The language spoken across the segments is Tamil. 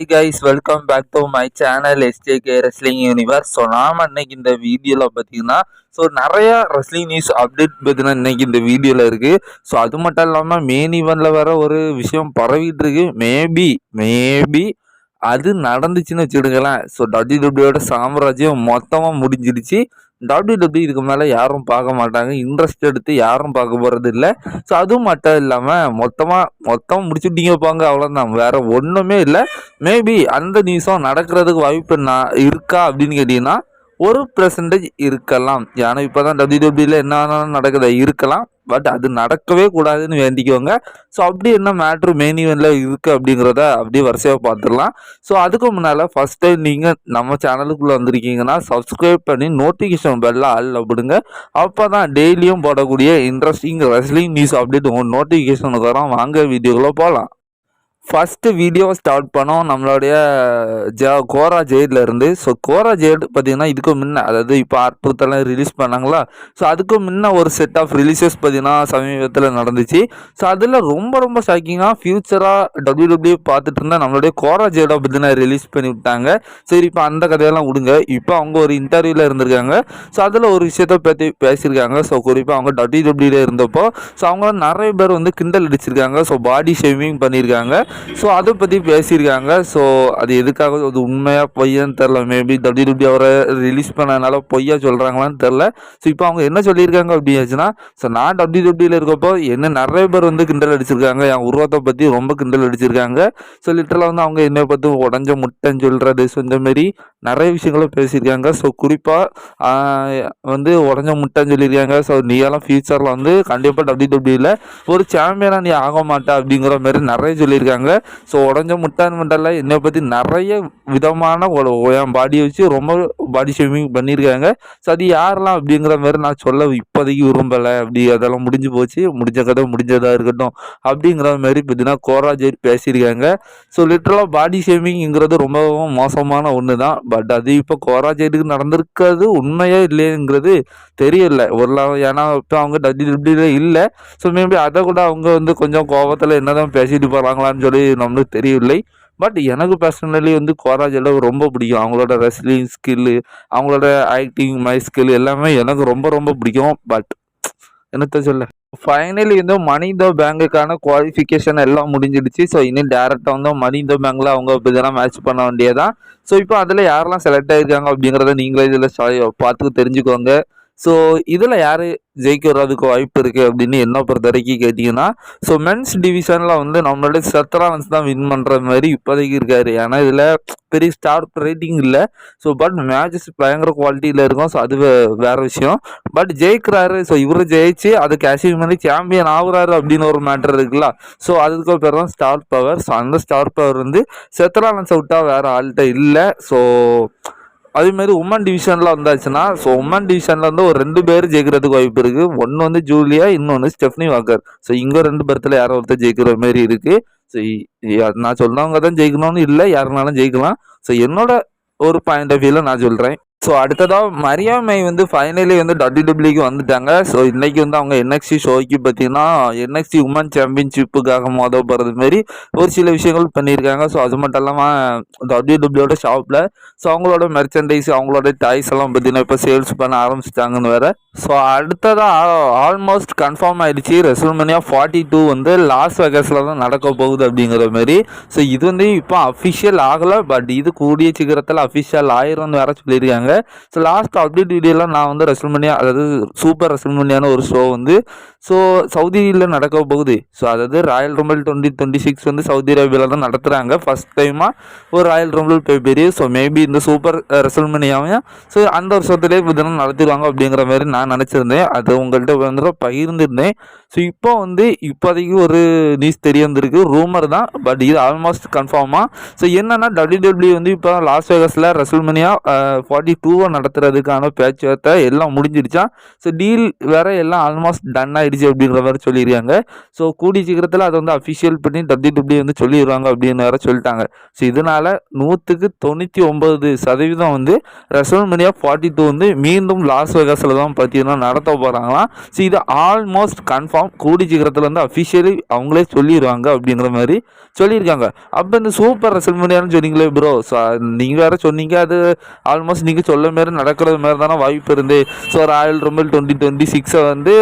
Guys welcome back to my channel SJK wrestling universe so நாம் இன்னைக்கு இந்த வீடியோவில் பார்த்தீங்கன்னா ஸோ நிறையா ரெஸ்லிங் நியூஸ் அப்டேட் பார்த்தீங்கன்னா இன்னைக்கு இந்த வீடியோவில் இருக்குது ஸோ அது மட்டும் இல்லாமல் மெயின் ஈவெண்ட்டில் வர ஒரு விஷயம் பரவிட்டு இருக்கு. மேபி மேபி அது நடந்துச்சுன்னு வச்சுடுங்களேன் ஸோ டபிள்யூ டபிள்யூட சாம்ராஜ்யம் மொத்தமாக முடிஞ்சிடுச்சு. டபிள்யூ டபிள்யூ இதுக்கு மேலே யாரும் பார்க்க மாட்டாங்க. இன்ட்ரெஸ்ட் எடுத்து யாரும் பார்க்க போகிறது இல்லை. ஸோ அதுவும் மட்டும் இல்லாமல் மொத்தமாக மொத்தமாக முடிச்சுட்டீங்க வைப்பாங்க அவ்வளோதான் வேறு ஒன்றுமே இல்லை. மேபி அந்த நியூஸும் நடக்கிறதுக்கு வாய்ப்பு நான் இருக்கா அப்படின்னு கேட்டிங்கன்னா ஒரு பெர்சன்டேஜ் இருக்கலாம். ஏன்னா இப்போ தான் டபிள்யூ டபிள்யூல என்ன வேணாலும் நடக்குது இருக்கலாம். பட் அது நடக்கவே கூடாதுன்னு வேண்டிக்கோங்க. ஸோ அப்படி என்ன மேட்ரு மெயின் ஈவெண்ட்டில் இருக்குது அப்படிங்கிறத அப்படியே வரிசையாக பார்த்துடலாம் ஸோ அதுக்கு முன்னால் ஃபஸ்ட் டைம் நீங்கள் நம்ம சேனலுக்குள்ளே வந்திருக்கீங்கன்னா சப்ஸ்கிரைப் பண்ணி நோட்டிஃபிகேஷன் பெல்ல ஆள் அப்படிங்க அப்போ தான் டெய்லியும் போடக்கூடிய இன்ட்ரெஸ்டிங் ரெஸ்லிங் நியூஸ் அப்டேட் உங்கள் நோட்டிஃபிகேஷனுக்கு வரோம் வாங்க வீடியோக்குள்ளே போகலாம் ஃபஸ்ட்டு வீடியோ ஸ்டார்ட் பண்ணோம். நம்மளுடைய ஜா கோரா ஜெயிலில் இருந்து. ஸோ கோரா ஜெயிட் பார்த்தீங்கன்னா இதுக்கு முன்ன அதாவது இப்போ அற்புதத்தெல்லாம் ரிலீஸ் பண்ணாங்களா? ஸோ அதுக்கு முன்ன ஒரு செட் ஆஃப் ரிலீசஸ் பார்த்தீங்கன்னா சமீபத்தில் நடந்துச்சு. ஸோ அதில் ரொம்ப ரொம்ப ஷாக்கிங்காக ஃப்யூச்சராக டபிள்யூ டபிள்யூ பார்த்துட்டு இருந்தால் நம்மளுடைய கோரா ஜெயிடை பார்த்தீங்கன்னா ரிலீஸ் பண்ணி விட்டாங்க. சரி இப்போ அந்த கதையெல்லாம் விடுங்க. இப்போ அவங்க ஒரு இன்டர்வியூவில் இருந்திருக்காங்க. ஸோ அதில் ஒரு விஷயத்த பற்றி பேசியிருக்காங்க. ஸோ குறிப்பாக அவங்க டபிள்யூ டபிள்யூல இருந்தப்போ ஸோ அவங்க நிறைய பேர் வந்து கிண்டல் அடிச்சிருக்காங்க. ஸோ பாடி ஷேவிங் பண்ணியிருக்காங்க. ஸோ அதை பற்றி பேசியிருக்காங்க. ஸோ அது எதுக்காக அது உண்மையாக பொய்யான்னு தெரில மேபி டபிள்யூ டபிள்யூ அவரை ரிலீஸ் பண்ணனால பொய்யா சொல்கிறாங்களான்னு தெரில ஸோ இப்போ அவங்க என்ன சொல்லியிருக்காங்க அப்படின்னாச்சுன்னா ஸோ நான் டபிள்யூ டபிள்யூவில் இருக்கப்போ என்ன நிறைய பேர் வந்து கிண்டல் அடிச்சிருக்காங்க. என் உருவத்தை பற்றி ரொம்ப கிண்டல் அடிச்சிருக்காங்க. ஸோ லிட்டரில் வந்து அவங்க என்னை பற்றி உடஞ்ச முட்டைன்னு சொல்கிறது ஸோ இந்த மாதிரி நிறைய விஷயங்களும் பேசியிருக்காங்க. ஸோ குறிப்பாக வந்து உடஞ்ச முட்டைன்னு சொல்லியிருக்காங்க. ஸோ நீயெல்லாம் ஃபியூச்சரில் வந்து கண்டிப்பாக டபிள்யூ டபிள்யூவில் ஒரு சாம்பியனாக நீ ஆக மாட்டே அப்படிங்கிற மாதிரி நிறைய சொல்லியிருக்காங்க. ஸோ உடஞ்ச முட்டான் மண்டலில் என்னை பற்றி நிறைய விதமான என் பாடியை வச்சு ரொம்ப பாடி ஷேமிங் பண்ணியிருக்காங்க. ஸோ அது யாரெல்லாம் அப்படிங்கிற மாதிரி நான் சொல்ல இப்போதைக்கு விரும்பலை. அப்படி அதெல்லாம் முடிஞ்சு போச்சு. முடிஞ்ச கதை முடிஞ்சதாக இருக்கட்டும். அப்படிங்கிற மாதிரி பார்த்தீங்கன்னா கோராஜர் பேசியிருக்காங்க. ஸோ லிட்டரலாக பாடி ஷேமிங்கிறது ரொம்பவும் மோசமான ஒன்று தான் பட் அது இப்போ கோராஜருக்கு நடந்திருக்கிறது உண்மையே இல்லைங்கிறது தெரியல. ஒரு ஏன்னா இப்போ அவங்க டபிள்யூ டபிள்யூல இல்லை. ஸோ மேபி அதை கூட அவங்க வந்து கொஞ்சம் கோபத்தில் என்னதான் பேசிட்டு போகிறாங்களான்னு சொல்லி நம்மளுக்கு தெரியவில்லை. பட் எனக்கு பர்சனலி வந்து கோராஜ் எல்லாம் ரொம்ப பிடிக்கும். அவங்களோட ரெஸ்லிங் ஸ்கில்லு அவங்களோட ஆக்டிங் மை ஸ்கில் எல்லாமே எனக்கு ரொம்ப ரொம்ப பிடிக்கும். பட் என்னத்த சொல்ல? ஃபைனலி வந்து மணி த பேங்குக்கான குவாலிஃபிகேஷன் எல்லாம் முடிஞ்சிடுச்சு. ஸோ இன்னும் டேரெக்டாக வந்து மணி த பேங்கில் அவங்க இதெல்லாம் மேட்ச் பண்ண வேண்டியதான் ஸோ இப்போ அதில் யாரெல்லாம் செலக்ட் ஆகிருக்காங்க அப்படிங்கிறத நீங்களே இதில் பார்த்து தெரிஞ்சுக்கோங்க. ஸோ இதில் யார் ஜெயிக்கிறதுக்கு வாய்ப்பு இருக்குது அப்படின்னு என்ன பொறுத்த வரைக்கும் கேட்டிங்கன்னா ஸோ மென்ஸ் டிவிஷனில் வந்து நம்மளோட சத்ராவன்ஸ் தான் வின் பண்ணுற மாதிரி இப்போதைக்கு இருக்காரு. ஏன்னா இதில் பெரிய ஸ்டார் ரேட்டிங் இல்லை. ஸோ பட் மேட்சஸ் பயங்கர குவாலிட்டியில் இருக்கும். ஸோ அது வேறு விஷயம். பட் ஜெயிக்கிறாரு. ஸோ இவர் ஜெயிச்சு அது கேஷிங் பண்ணி சாம்பியன் ஆகுறாரு அப்படின்னு ஒரு மேட்டர் இருக்குல்ல. ஸோ அதுக்கு பேர் தான் ஸ்டார் பவர் ஸோ அந்த ஸ்டார் பவர் வந்து செத்ராவன்ஸை அவுட்டாக வேறு ஆள்கிட்ட இல்லை. ஸோ அதேமாரி உமன் டிவிஷனில் வந்தாச்சுன்னா ஸோ உமன் டிவிஷனில் வந்து ஒரு ரெண்டு பேர் ஜெயிக்கிறதுக்கு வாய்ப்பு இருக்குது ஒன்று வந்து ஜூலியா இன்னொன்று ஸ்டெஃப்னி வாக்கர். ஸோ இங்கே ரெண்டு பேர்த்தில் யாரோ ஒருத்தர் ஜெயிக்கிற மாதிரி இருக்குது ஸோ நான் சொன்னவங்க தான் ஜெயிக்கணும்னு இல்லை யாருனாலும் ஜெயிக்கலாம். ஸோ என்னோட ஒரு பாயிண்ட் ஆஃப் வியூவில் நான் சொல்கிறேன் ஸோ அடுத்ததாக மரியாமை வந்து ஃபைனலி வந்து டபிள்யூ டபிள்யூக்கு வந்துட்டாங்க. ஸோ இன்றைக்கி வந்து அவங்க என்எக்சி ஷோக்கு பார்த்தீங்கன்னா என்எக்சி உமன் சாம்பியன்ஷிப்புக்காக மோத போகிறது மாரி ஒரு சில விஷயங்கள் பண்ணியிருக்காங்க. ஸோ அது மட்டும் இல்லாமல் டபிள்யூ டபிள்யூட ஷாப்பில் ஸோ அவங்களோட மெர்ச்சன்டைஸ் அவங்களோட டாய்ஸ் எல்லாம் பார்த்தீங்கன்னா இப்போ சேல்ஸ் பண்ண ஆரம்பிச்சிட்டாங்கன்னு வேறு. ஸோ அடுத்ததாக ஆல்மோஸ்ட் கன்ஃபார்ம் ஆகிடுச்சு ரெசல்மனியா ஃபார்ட்டி டூ வந்து லாஸ் வெகஸில் தான் நடக்க போகுது அப்படிங்கிற மாதிரி ஸோ இது வந்து இப்போ அஃபிஷியல் ஆகலை பட் இது கூடிய சீக்கிரத்தில் அஃபிஷியல் ஆயிரும்னு வேற சொல்லியிருக்காங்க. ஸோ லாஸ்ட் அப்டேட் வீடியோலாம் நான் வந்து ரெசல்மனியா அதாவது சூப்பர் ரெசல்மனியான ஒரு ஷோ வந்து ஸோ சவுதியில் நடக்க போகுது. ஸோ அதாவது Royal Rumble twenty twenty six வந்து சவுதி அரேபியாவில் தான் நடத்துகிறாங்க ஃபஸ்ட் டைமாக ஒரு ராயல் ரம்பிள் பெரிய ஸோ மேபி இந்த சூப்பர் ரெசல்மனியாவையும் ஸோ அந்த வருஷத்துலேயே இதெல்லாம் நடத்திடுவாங்க அப்படிங்கிற மாதிரி நான் நினச்சிருந்தேன். அது உங்கள்கிட்ட வந்து பகிர்ந்துருந்தேன். ஸோ இப்போ வந்து இப்போதைக்கு ஒரு நியூஸ் தெரிய வந்திருக்கு. ரூமர் தான் பட் இது ஆல்மோஸ்ட் கன்ஃபார்மாக ஸோ என்னென்னா டபிள்யூ டபிள்யூ வந்து இப்போ லாஸ் வேகஸில் ரெசல்மனியா ஃபார்ட்டி டூவை நடத்துறதுக்கான பேச்சுவார்த்தை எல்லாம் முடிஞ்சிடுச்சா? ஸோ டீல் வேற எல்லாம் ஆல்மோஸ்ட் டன் ஆகிடுச்சு அப்படிங்கிற மாதிரி சொல்லியிருக்காங்க. ஸோ கூடி சீக்கிரத்தில் அதை வந்து அஃபிஷியல் பண்ணி டபிள்யூ டபிள்யூ வந்து சொல்லிடுவாங்க அப்படின்னு வேற சொல்லிட்டாங்க. ஸோ இதனால் நூற்றுக்கு தொண்ணூற்றி ஒம்பது சதவீதம் வந்து ரெசல்மனியா ஃபார்ட்டி டூ வந்து மீண்டும் லாஸ் வேகாஸில் தான் பார்த்தீங்கன்னா நடத்த போகிறாங்களாம் ஸோ இது ஆல்மோஸ்ட் கன்ஃபார்ம் கூடி சீக்கிரத்தில் வந்து அஃபிஷியலி அவங்களே சொல்லிடுவாங்க அப்படிங்கிற மாதிரி சொல்லியிருக்காங்க. அப்போ இந்த சூப்பர் ரெசல்மனியான்னு சொன்னீங்களே ப்ரோ ஸோ நீங்கள் வேறு சொன்னீங்க அது ஆல்மோஸ்ட் நீங்கள் சொல்ல மாரி நடக்கிறது மாதிரி தானே வாய்ப்பு இருந்து. So Royal Rumble twenty twenty சிக்ஸை வந்து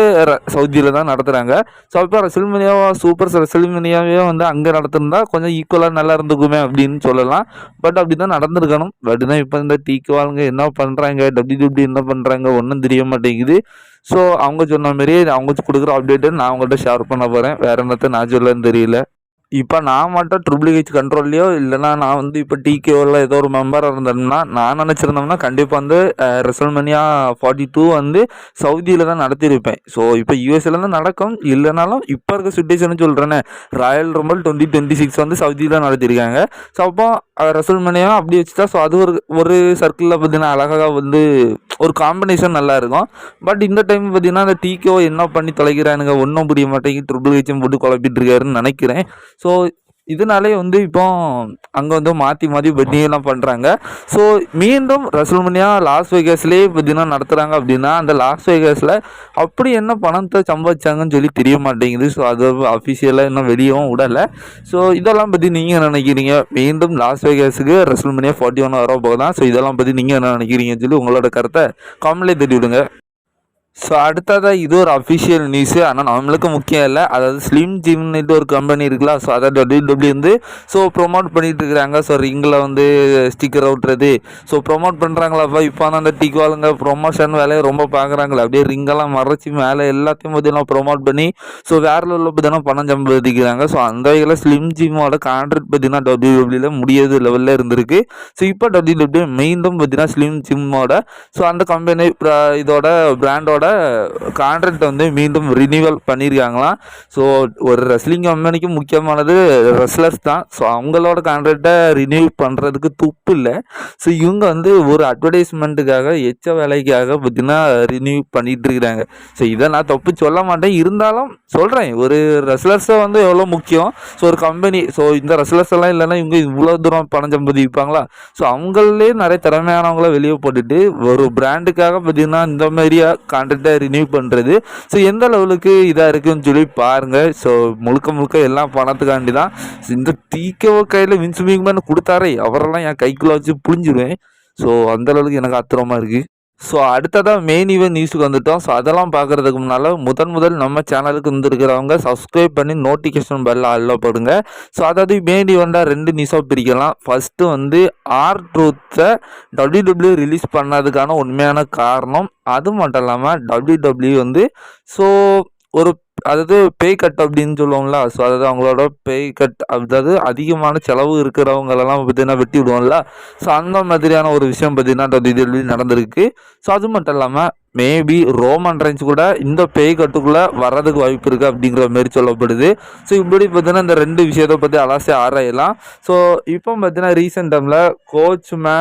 சவுதியில் தான் நடத்துகிறாங்க ஸோ அப்போ ரெசல்மனியாவா சூப்பர் ரெசல்மனியாவே வந்து அங்கே நடத்திருந்தா கொஞ்சம் ஈக்குவலாக நல்லா இருந்துக்குமே அப்படின்னு சொல்லலாம். பட் அப்படி தான் நடந்திருக்கணும். பட் தான் இப்போ இந்த டீக்குவாளுங்க என்ன பண்ணுறாங்க டபிள்யூ என்ன பண்ணுறாங்க ஒன்றும் தெரிய மாட்டேங்குது. ஸோ அவங்க சொன்ன மாரி அவங்க கொடுக்குற அப்டேட்டை நான் அவங்கள்ட்ட ஷேர் பண்ண போகிறேன் வேறு என்னத்தை நான் சொல்லன்னு தெரியல. இப்போ நான் மட்டும் ட்ரிபிள் ஹெச் கண்ட்ரோல்லையோ இல்லைனா நான் வந்து இப்போ டிகேவில் ஏதோ ஒரு மெம்பராக இருந்தேன்னா நான் நினச்சிருந்தோம்னா கண்டிப்பாக வந்து ரெசல்மனியா ஃபார்ட்டி டூ வந்து சவுதியில் தான் நடத்தியிருப்பேன். ஸோ இப்போ யூஎஸ்ல தான் நடக்கும். இல்லைனாலும் இப்போ இருக்க சுச்சுவேஷன் சொல்கிறேனே Royal Rumble twenty twenty six வந்து சவுதியில் நடத்தியிருக்காங்க. ஸோ அப்போ ரெசல்மனியா அப்படி வச்சுட்டா ஸோ அது ஒரு ஒரு சர்க்கிளில் பார்த்தீங்கன்னா அழகாக வந்து ஒரு காம்பினேஷன் நல்லா இருக்கும். பட் இந்த டைம் பார்த்தீங்கன்னா அந்த டீக்கோ என்ன பண்ணி தொலைக்கிறானுங்க ஒன்றும் புரிய மாட்டேங்குது. ட்ரிபிள் ஹெச்சும் போட்டு குழப்பிட்டு இருக்காருன்னு நினைக்கிறேன். ஸோ இதனாலே வந்து இப்போ அங்கே வந்து மாற்றி மாற்றி பெட்டிங்லாம் பண்ணுறாங்க ஸோ மீண்டும் ரசல்மனியா லாஸ் வேகஸ்லேயே பார்த்தீங்கன்னா நடத்துகிறாங்க அப்படின்னா அந்த லாஸ் வேகஸில் அப்படி என்ன பணத்தை சம்பாதிச்சாங்கன்னு சொல்லி தெரிய மாட்டேங்குது. ஸோ அது அஃபிஷியலாக இன்னும் வெளியவும் விடலை. ஸோ இதெல்லாம் பற்றி நீங்கள் என்ன நினைக்கிறீங்க? மீண்டும் லாஸ் வேகஸுக்கு ரசல்மனியா ஃபார்ட்டி ஒன் வர போகுதான் ஸோ இதெல்லாம் பற்றி நீங்கள் என்ன நினைக்கிறீங்கன்னு சொல்லி உங்களோட கருத்தை காமெண்ட்லேயே தட்டி விடுங்க ஸோ அடுத்ததாக இது ஒரு அஃபிஷியல் நியூஸு ஆனால் நம்மளுக்கு முக்கியம் இல்லை. அதாவது ஸ்லிம் ஜிம்னுட்டு ஒரு கம்பெனி இருக்குல்ல. ஸோ அதை டபிள்யூ டபிள்யூ வந்து ஸோ ப்ரொமோட் பண்ணிட்டு இருக்கிறாங்க. ஸோ ரிங்கில் வந்து ஸ்டிக்கர் ஓட்டுறது ஸோ ப்ரொமோட் பண்ணுறாங்களாப்பா இப்போ அந்த டிக்வாலுங்க ப்ரொமோஷன் வேலையை ரொம்ப பார்க்குறாங்களே அப்படியே ரிங்கெல்லாம் மறைச்சி மேலே எல்லாத்தையும் பார்த்தீங்கன்னா ப்ரொமோட் பண்ணி ஸோ வேறு லெவலில் பார்த்தீங்கன்னா பணம் சம்பாதிக்கிறாங்க. ஸோ அந்த வகையில் ஸ்லிம் ஜிம்மோட கான்ட்ராக்ட் பார்த்தீங்கன்னா டபிள்யூ டபிள்யூவில் முடியாத லெவலில் இருந்திருக்கு. ஸோ இப்போ டபிள்யூ டபிள்யூ மீண்டும் பார்த்தீங்கன்னா ஸ்லிம் ஜிம்மோட ஸோ அந்த கம்பெனி இதோட பிராண்டோட கான்ட்ராக்ட் வந்து மீண்டும் ரினியூவல் பண்ணியிருக்காங்களாம் ஸோ ஒரு ரெஸ்லிங் கம்பெனிக்கு முக்கியமானது ரெஸ்லர்ஸ் தான். ஸோ அவங்களோட கான்ட்ராக்டை ரினியூ பண்ணுறதுக்கு துப்பு இல்லை. ஸோ இவங்க வந்து ஒரு அட்வர்டைஸ்மெண்ட்டுக்காக எச்ச வேலைக்காக பார்த்தீங்கன்னா ரினியூ பண்ணிகிட்டு இருக்கிறாங்க. ஸோ இதை நான் தப்பு சொல்ல மாட்டேன். இருந்தாலும் சொல்கிறேன் ஒரு ரெஸ்லர்ஸை வந்து எவ்வளோ முக்கியம்? ஸோ ஒரு கம்பெனி ஸோ இந்த ரெஸ்லர்ஸ் எல்லாம் இல்லைன்னா இவங்க இவ்வளோ தூரம் பணம் சம்பாதிப்பாங்களா? ஸோ அவங்களே நிறைய திறமையானவங்கள வெளியே போட்டுட்டு ஒரு பிராண்டுக்காக பார்த்தீங்கன்னா இந்த மாதிரியா கான்ட்ராக்ட் ரினியூ பண்ணுறது ஸோ எந்த லெவலுக்கு இதாக இருக்குன்னு சொல்லி பாருங்கள் ஸோ முழுக்க முழுக்க எல்லாம் பணத்துக்காண்டி தான் இந்த தீக்கவோ கையில் வின்சுமிங் மேன் கொடுத்தாரே அவரெல்லாம் என் கைக்குள்ளே வச்சு புழிஞ்சிடுவேன் ஸோ அந்தளவுக்கு எனக்கு ஆத்திரமா இருக்குது ஸோ அடுத்ததாக மெயின் ஈவெண்ட் நியூஸுக்கு வந்துட்டோம். ஸோ அதெல்லாம் பார்க்குறதுக்கு முன்னால் முதன் முதல் நம்ம சேனலுக்கு வந்துருக்கிறவங்க சப்ஸ்கிரைப் பண்ணி நோட்டிஃபிகேஷன் பெல் அல்ல போடுங்க. ஸோ அதாவது மெயின் ஈவெண்ட்டாக ரெண்டு நியூஸாக பிரிக்கலாம். ஃபஸ்ட்டு வந்து ஆர் ட்ரூத்தை டபிள்யூ டபிள்யூ ரிலீஸ் பண்ணதுக்கான உண்மையான காரணம். அது மட்டும் இல்லாமல் டபிள்யூ டபிள்யூ வந்து ஸோ ஒரு அதாவது பேய் கட் அப்படின்னு சொல்லுவோம்ல ஸோ அதாவது அவங்களோட பேய் கட் அதாவது அதிகமான செலவு இருக்கிறவங்களெல்லாம் பார்த்தீங்கன்னா வெட்டி விடுவோம்ல. ஸோ அந்த மாதிரியான ஒரு விஷயம் பார்த்தீங்கன்னா டபிள்யூ நடந்திருக்கு. ஸோ அது மட்டும் இல்லாமல் மேபி ரோமன் ரைன்ஸ் கூட இந்த பேய் கட்டுக்குள்ளே வர்றதுக்கு வாய்ப்பு இருக்குது அப்படிங்கிற மாரி சொல்லப்படுது. ஸோ இப்படி பார்த்தீங்கன்னா இந்த ரெண்டு விஷயத்தை பற்றி அலாசி ஆராயலாம். ஸோ இப்போ பார்த்தீங்கன்னா ரீசெண்ட் டைமில் கோச் மே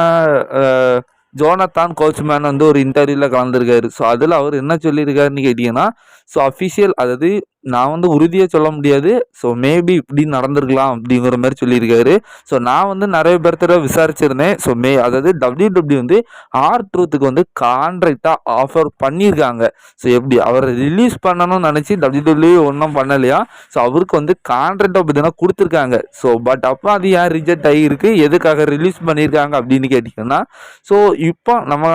ஜோனத்தான் கோச்மேன் வந்து ஒரு இன்டர்வியூவில் கலந்துருக்காரு. ஸோ அதில் அவர் என்ன சொல்லியிருக்காருன்னு கேட்டிங்கன்னா ஸோ அஃபிஷியல் அதாவது நான் வந்து உறுதியாக சொல்ல முடியாது. ஸோ மேபி இப்படி நடந்திருக்கலாம் அப்படிங்கிற மாதிரி சொல்லியிருக்காரு. ஸோ நான் வந்து நிறைய பேர்த்திட விசாரிச்சிருந்தேன். ஸோ மே அதாவது டபிள்யூ டபிள்யூ வந்து ஆர் ட்ரூத்துக்கு வந்து கான்ட்ராக்டாக ஆஃபர் பண்ணியிருக்காங்க. ஸோ எப்படி அவரை ரிலீஸ் பண்ணணும்னு நினச்சி டபிள்யூ டபிள்யூ ஒன்றும் பண்ணலையா? ஸோ அவருக்கு வந்து கான்ட்ராக்டாக பார்த்தீங்கன்னா கொடுத்துருக்காங்க. ஸோ பட் அப்போ அது ஏன் ரிஜெக்ட் ஆகியிருக்கு? எதுக்காக ரிலீஸ் பண்ணியிருக்காங்க அப்படின்னு கேட்டிங்கன்னா ஸோ இப்போ நம்ம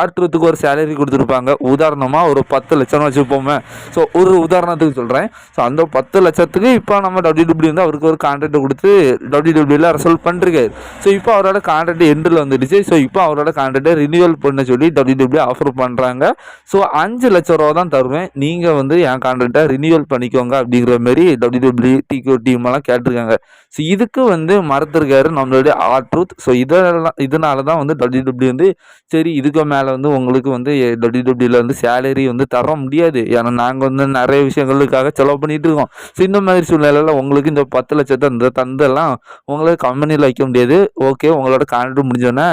ஆர் ட்ரூத்துக்கு ஒரு சேலரி கொடுத்துருப்பாங்க. உதாரணமாக ஒரு பத்து லட்சம் வச்சுப்போமே. ஸோ ஒரு உதாரணத்துக்கு சொல்கிறேன் ஸோ அந்த பத்து லட்சத்துக்கு இப்போ நம்ம டபிள்யூடபிள்யூ வந்து அவருக்கு ஒரு கான்ட்ராக்ட் கொடுத்து டபிள்யூடபிள்யூவில் டபிள்யூல பண்ணிருக்காரு ஸோ இப்போ அவரோட கான்ட்ராக்ட் எண்டில் வந்துடுச்சு. ஸோ இப்போ அவரோட கான்ட்ராக்டை ரினியூவல் பண்ண சொல்லி டபிள்யூடபிள்யூ ஆஃபர் பண்ணுறாங்க ஸோ அஞ்சு லட்ச ரூபா தான் தருவேன். நீங்கள் வந்து என் கான்ட்ராக்டை ரினியூவல் பண்ணிக்கோங்க அப்படிங்கிற மாதிரி டபிள்யூடபிள்யூ டபிள்யூ டிகோ டீம் எல்லாம் கேட்டிருக்காங்க. ஸோ இதுக்கு வந்து மறுத்திருக்காரு நம்மளுடைய ஆட்ரூத் ஸோ இதெல்லாம் இதனால தான் வந்து டபிள்யூடபிள்யூ வந்து சரி இதுக்கு மேலே வந்து உங்களுக்கு வந்து டபிள்யூடபிள்யூவில் வந்து சேலரி வந்து தர முடியாது. ஏன்னா நாங்கள் வந்து நிறைய விஷயங்களுக்காக செலவு பண்ணிகிட்டு இருக்கோம். ஸோ இந்த மாதிரி சூழ்நிலையில் உங்களுக்கு இந்த பத்து லட்சத்தை இந்த தந்தெல்லாம் உங்களை கம்பெனியில் வைக்க முடியாது. ஓகே உங்களோட கான்ட்ராக்ட் முடிஞ்சோன்னே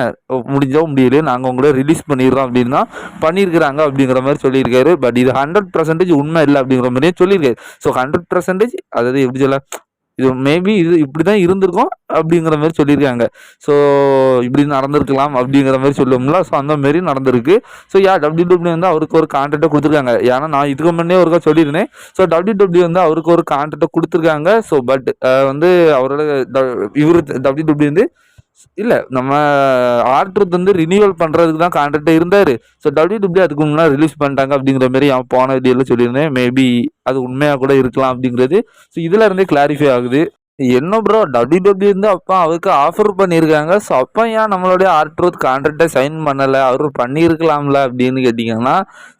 முடிஞ்சோ முடியலையோ நாங்கள் உங்களை ரிலீஸ் பண்ணிடுறோம் அப்படின்னா பண்ணியிருக்கிறாங்க அப்படிங்கிற மாதிரி சொல்லியிருக்காரு. பட் இது ஹண்ட்ரட் பர்சன்டேஜ் உண்மை இல்லை அப்படிங்கிற மாதிரியே சொல்லியிருக்காரு. ஸோ ஹண்ட்ரட் பர்சன்டேஜ் அதாவது எப்படி சொல்ல இது மேபி இது இப்படி தான் இருந்திருக்கும் அப்படிங்கிற மாதிரி சொல்லியிருக்காங்க. ஸோ இப்படி நடந்திருக்கலாம் அப்படிங்கிற மாதிரி சொல்லுவோம்ல ஸோ அந்த மாரி நடந்திருக்கு. ஸோ யா டபிள்யூ டபிள்யூ வந்து அவருக்கு ஒரு கான்ட்ராக்டை கொடுத்துருக்காங்க. ஏன்னா நான் இதுக்கு முன்னே ஒருக்கா சொல்லியிருந்தேன். ஸோ டபிள்யூ டபிள்யூ வந்து அவருக்கு ஒரு கான்ட்ராக்டை கொடுத்துருக்காங்க. ஸோ பட் வந்து அவரோட இவர் டபிள்யூ டபிள்யூ வந்து இல்லை நம்ம ஆர்ட்ருத் வந்து ரினியூவல் பண்ணுறதுக்கு தான் கான்ட்ராக்டே இருந்தார். ஸோ டபிள்யூ டபிள்யூ அதுக்கு முன்னாடி ரிலீஸ் பண்ணிட்டாங்க அப்படிங்கிற மாதிரி அவன் போன வீடியோவில் சொல்லியிருந்தேன். மேபி அது உண்மையாக கூட இருக்கலாம் அப்படிங்கிறது. ஸோ இதில் இருந்தே கிளாரிஃபை ஆகுது. என்ன ப்ரோ டபிள்யூ டபிள்யூ வந்து அப்போ அவருக்கு ஆஃபர் பண்ணியிருக்காங்க ஸோ அப்போ ஏன் நம்மளுடைய ஆர்ட்ரூத் கான்ட்ராக்டை சைன் பண்ணலை? அவர் பண்ணியிருக்கலாம்ல அப்படின்னு கேட்டிங்கன்னா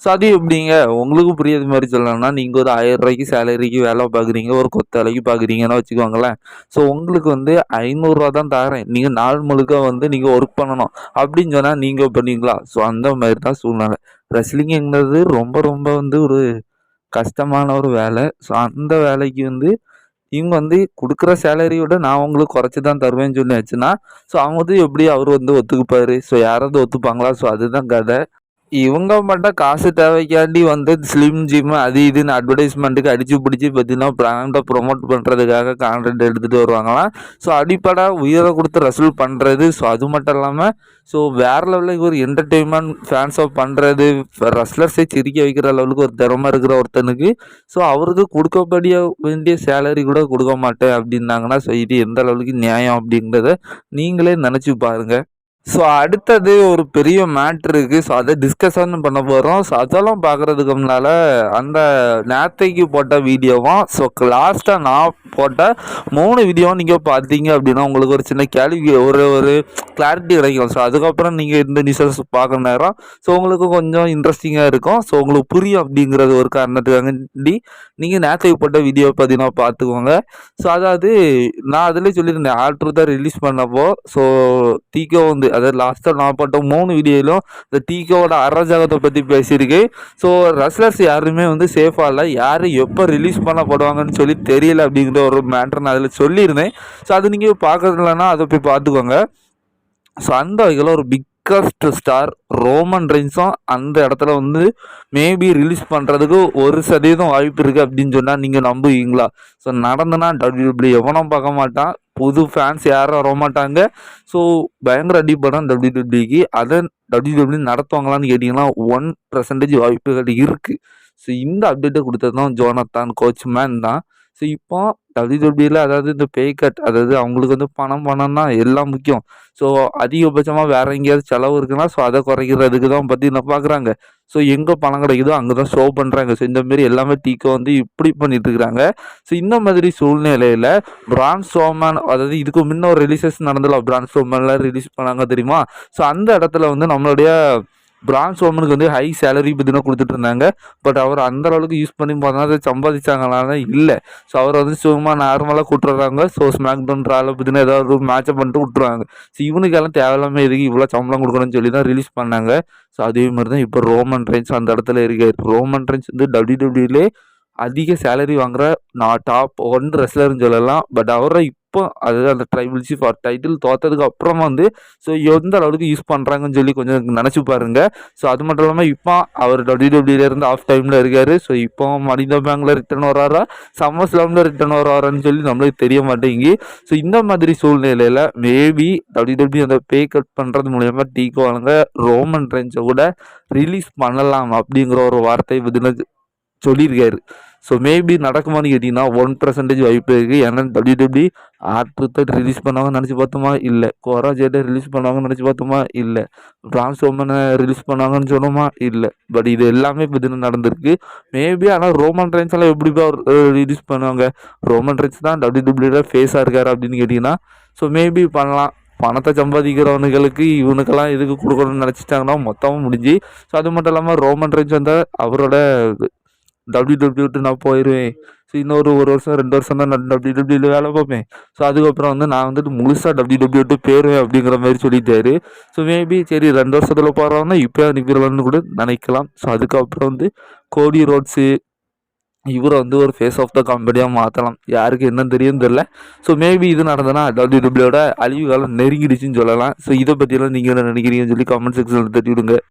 ஸோ அது எப்படிங்க? உங்களுக்கு புரியாத மாதிரி சொல்லணும்னா நீங்கள் ஒரு ஆயிரம் ரூபாய்க்கு சேலரிக்கு வேலை பார்க்குறீங்க. ஒரு கொத்த வேலைக்கு பார்க்குறீங்கன்னு வச்சுக்கோங்களேன். ஸோ உங்களுக்கு வந்து ஐநூறுரூவா தான் தரேன். நீங்கள் நாள் முழுக்க வந்து நீங்கள் ஒர்க் பண்ணணும். அப்படின்னு சொன்னால் நீங்கள் பண்ணுவீங்களா? ஸோ அந்த மாதிரி தான் சூழ்நிலை. ரெஸ்லிங்கிறது ரொம்ப ரொம்ப வந்து ஒரு கஷ்டமான ஒரு வேலை. ஸோ அந்த வேலைக்கு வந்து இவங்க வந்து கொடுக்குற சேலரியோட நான் உங்களுக்கு குறைச்சி தான் தருவேன்னு சொல்லி வச்சுன்னா ஸோ அவங்க வந்து எப்படி அவர் வந்து ஒத்துக்குப்பார்? ஸோ யாராவது ஒத்துப்பாங்களா? ஸோ அதுதான் கதை. இவங்க மட்டும் காசு தேவைக்காண்டி வந்து ஸ்லிம் ஜிம் அது இதுன்னு அட்வர்டைஸ்மெண்ட்டுக்கு அடிச்சு பிடிச்சி பார்த்தீங்கன்னா ப்ராண்டை ப்ரொமோட் பண்ணுறதுக்காக கான்டென்ட் எடுத்துகிட்டு வருவாங்களாம் ஸோ அடிப்படை உயிரை கொடுத்து ரசூல் பண்ணுறது ஸோ அது மட்டும் இல்லாமல் ஸோ வேறு லெவலுக்கு ஒரு என்டர்டெயின்மெண்ட் ஃபேன்ஸை பண்ணுறது ரஸ்லர்ஸை சிரிக்க வைக்கிற லெவலுக்கு ஒரு திறமை இருக்கிற ஒருத்தனுக்கு ஸோ அவருக்கு கொடுக்கப்படிய வேண்டிய சேலரி கூட கொடுக்க மாட்டேன் அப்படின்னாங்கன்னா ஸோ இது எந்த அளவுக்கு நியாயம் அப்படிங்கிறத நீங்களே நினச்சி பாருங்கள் ஸோ அடுத்தது ஒரு பெரிய மேட்ரு இருக்குது ஸோ அதை டிஸ்கஷன் பண்ண போகிறோம் ஸோ அதெல்லாம் பார்க்குறதுக்கு முன்னால் அந்த நேத்தைக்கு போட்ட வீடியோவும் ஸோ லாஸ்ட்டாக நான் போட்ட மூணு வீடியோவும் நீங்கள் பார்த்தீங்க அப்படின்னா உங்களுக்கு ஒரு சின்ன கேள்வி ஒரு ஒரு கிளாரிட்டி கிடைக்கும். ஸோ அதுக்கப்புறம் நீங்கள் இந்த நியூஸஸ் பார்க்குற நேரம் ஸோ உங்களுக்கு கொஞ்சம் இன்ட்ரெஸ்டிங்காக இருக்கும். ஸோ உங்களுக்கு புரியும் அப்படிங்கிறது ஒரு காரணத்துக்காண்டி நீங்கள் நேற்று போட்ட வீடியோ பார்த்தீங்கன்னா பார்த்துக்கோங்க. ஸோ அதாவது நான் அதிலே சொல்லியிருந்தேன் ஆல்ட்ரு தான் ரிலீஸ் பண்ணப்போ ஸோ தீக்கோ வந்து அதாவது லாஸ்ட்டாக நான் போட்ட மூணு வீடியோலையும் இந்த டீக்கோட அராஜகத்தை பற்றி பேசியிருக்கு. ஸோ ரஸ்லர்ஸ் யாருமே வந்து சேஃபாக இல்லை. யார் எப்போ ரிலீஸ் பண்ணப்படுவாங்கன்னு சொல்லி தெரியல அப்படிங்கிற ஒரு மேட்ரு நான் அதில் சொல்லியிருந்தேன். ஸோ அது நீங்கள் பார்க்கறதுலன்னா அதை போய் பார்த்துக்கோங்க. ஸோ அந்த வகையில் ஒரு பிக்கஸ்ட் ஸ்டார் ரோமன் ரெயின்ஸும் அந்த இடத்துல வந்து மேபி ரிலீஸ் பண்ணுறதுக்கு ஒரு சதவீதம் வாய்ப்பு இருக்குது அப்படின்னு சொன்னால் நீங்கள் நம்புவீங்களா? ஸோ நடந்துனா டபிள்யூபிள்யூ எவனும் பார்க்க மாட்டான். புது ஃபேன்ஸ் யாரும் வரமாட்டாங்க ஸோ பயங்கர அடிப்படம் டபிள்யூடபிள்யூக்கு அதை டபிள்யூடபிள்யூ நடத்துவாங்களான்னு கேட்டிங்கன்னா ஒன் பர்சன்டேஜ் வாய்ப்புகள் இருக்குது ஸோ இந்த அப்டேட்டை கொடுத்தது தான் ஜோனத்தான் கோச் மேன் தான். ஸோ இப்போ டபிள்யூடபிள்யூல அதாவது இந்த பே கட் அதாவது அவங்களுக்கு வந்து பணம் பணம் தான் எல்லாம் முக்கியம். ஸோ அதிகபட்சமாக வேற எங்கேயாவது செலவு இருக்குன்னா ஸோ அதை குறைக்கிறதுக்கு தான் பற்றி நான் பார்க்குறாங்க ஸோ எங்கே பணம் கிடைக்குதோ அங்கே தான் ஷோ பண்ணுறாங்க ஸோ இந்த மாரி எல்லாமே டீக்கோ வந்து இப்படி பண்ணிட்டு இருக்கிறாங்க ஸோ இந்த மாதிரி சூழ்நிலையில் பிரான் ஸ்டோமேன் அதாவது இதுக்கு முன்ன ஒரு ரிலீசஸ் நடந்தல பிரான் சோமேன்லாம் ரிலீஸ் பண்ணாங்க தெரியுமா? ஸோ அந்த இடத்துல வந்து நம்மளுடைய பிரான்ஸ் ஓமனுக்கு வந்து ஹை சேலரி பார்த்தீங்கன்னா கொடுத்துட்டு இருந்தாங்க. பட் அவர் அந்த அளவுக்கு யூஸ் பண்ணி பார்த்தா அதை சம்பாதிச்சாங்களான்னு இல்லை. ஸோ அவர் வந்து சும்மா நார்மலாக கூட்டுறாங்க. ஸோ ஸ்மாக் டவுன் ட்ராவில் பார்த்தீங்கன்னா ஏதாவது ஒரு மேட்சை பண்ணிட்டு விட்டுருவாங்க. ஸோ இவனுக்கெல்லாம் தேவையில்லாமல் எதுக்கு இவ்வளோ சம்பளம் கொடுக்கணும்னு சொல்லி தான் ரிலீஸ் பண்ணாங்க. ஸோ அதே மாதிரி தான் இப்போ ரோமன் ரெஞ்ச் அந்த இடத்துல இருக்கார். ரோமன் ரெஞ்ச் வந்து டபிள்யூ டபிள்யூலே அதிக சேலரி வாங்குற நான் டாப் ஒன் ரெஸ்லர்னு சொல்லலாம். பட் அவரை அப்போ அது அந்த ட்ரைபிள் சீஃப் டைட்டில் தோத்ததுக்கு அப்புறமா வந்து ஸோ எந்த அளவுக்கு யூஸ் பண்ணுறாங்கன்னு சொல்லி கொஞ்சம் நினச்சி பாருங்க. ஸோ அது மட்டும் இல்லாமல் இப்போ அவர் டபிள்யூடபிள்யூலேருந்து ஆஃப் டைமில் இருக்கார். ஸோ இப்போ மனித பேங்கில் ரிட்டர்ன் வராரா சம்மர் ஸ்லாமில் ரிட்டர்ன் வராரான்னு சொல்லி நம்மளுக்கு தெரிய மாட்டேங்கி ஸோ இந்த மாதிரி சூழ்நிலையில் மேபி டபிள்யூடபிள்யூ அந்த பே கட் பண்ணுறது மூலயமா டீக்கு வழங்க ரோமன் ட்ரென்ஸை கூட ரிலீஸ் பண்ணலாம் அப்படிங்கிற ஒரு வார்த்தை பதினஞ்சு சொல்லியிருக்காரு. ஸோ மேபி நடக்குமான்னு கேட்டிங்கன்னா ஒன் பர்சன்டேஜ் வாய்ப்பு இருக்குது ஏன்னா டபிள்யூடபிள்யூ டபிள்யூ ரிலீஸ் பண்ணுவாங்கன்னு நினச்சி பார்த்தோமா? இல்லை. கோரா ஜேட்டை ரிலீஸ் பண்ணுவாங்கன்னு நினச்சி பார்த்தோமா? இல்லை. ரோமனை ரிலீஸ் பண்ணுவாங்கன்னு சொன்னோமா? இல்லை. பட் இது எல்லாமே இப்போ தினம் நடந்திருக்கு. மேபி ஆனால் ரோமன் ட்ரெயின்ஸ் எல்லாம் எப்படி ரிலீஸ் பண்ணுவாங்க? ரோமன் ட்ரெயின்ஸ் தான் டபிள்யூடபிள்யூட ஃபேஸாக இருக்கார் அப்படின்னு கேட்டிங்கன்னா ஸோ மேபி பண்ணலாம். பணத்தை சம்பாதிக்கிறவனுங்களுக்கு இவனுக்கெல்லாம் எதுக்கு கொடுக்கணும்னு நினச்சிட்டாங்கன்னா மொத்தமாக முடிஞ்சு. ஸோ அது மட்டும் இல்லாமல் ரோமன் ரைன்ஸ் வந்து அவரோட டபிள்யூ விட்டு நான் போயிடுவேன் ஸோ இன்னொரு ஒரு வருஷம் ரெண்டு வருஷம் தான் நான் டபிள்யூ டபிள்யூல வேலை பார்ப்பேன். ஸோ அதுக்கப்புறம் வந்து நான் வந்துட்டு முழுசாக டபிள்யூ விட்டு போயிடுவேன் அப்படிங்கிற மாதிரி சொல்லிட்டாரு. ஸோ மேபி சரி ரெண்டு வருஷத்தில் போகிறவங்கன்னா இப்போ அனுப்பிடலாம்னு கூட நினைக்கலாம். ஸோ அதுக்கப்புறம் வந்து கோடி ரோட்ஸு இவரை வந்து ஒரு ஃபேஸ் ஆஃப் த கம்பெனியாக மாற்றலாம் யாருக்கு என்ன தெரியும் தெரில ஸோ மேபி இது நடந்தனா டபிள்யூ டபிள்யூட அழிவு காலம் நெருங்கிடுச்சுன்னு சொல்லலாம். ஸோ இதை பற்றியெல்லாம் நீங்கள் என்ன நினைக்கிறீங்கன்னு சொல்லி கமெண்ட் செக்ஷனில் தட்டி விடுங்க